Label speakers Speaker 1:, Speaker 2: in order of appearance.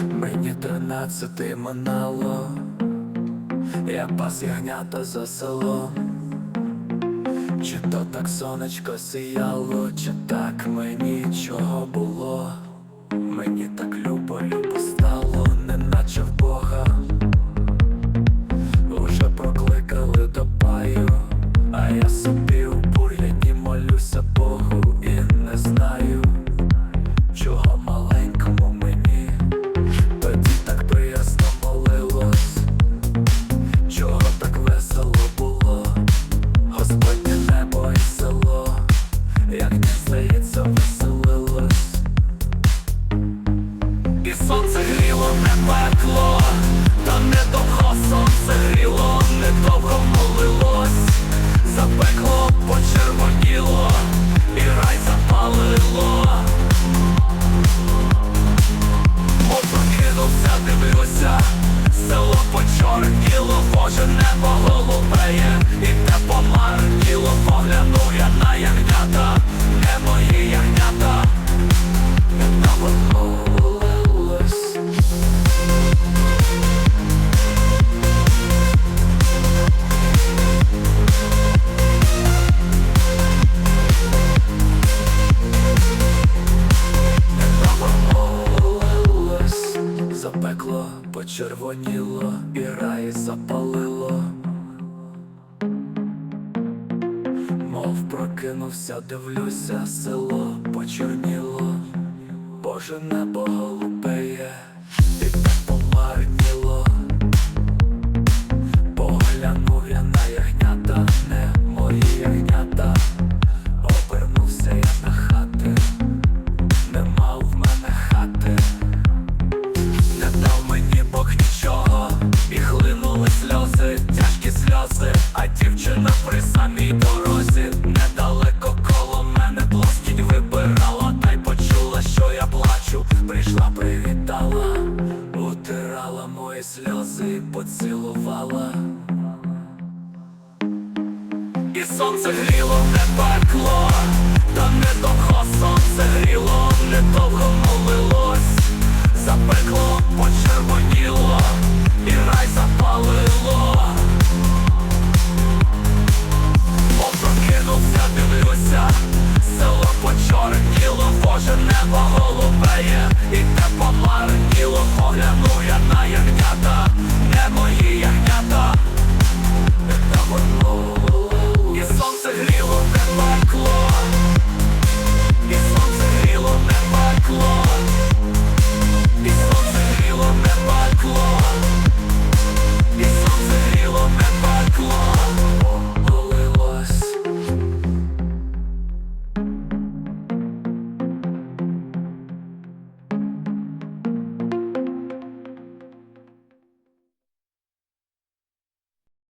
Speaker 1: Мені тринадцяти минало, я пас ягнята за село, чи то так сонечко сіяло, чи так мені чого було. cold. Червоніло і рай запалило, мов прокинувся, дивлюся, село почорніло, Боже небо голубе Дівчина при самій дорозі недалеко коло мене плоскіть вибирала, та й почула, що я плачу. Прийшла, привітала, утирала мої сльози і поцілувала. І сонце гріло не пекло. like war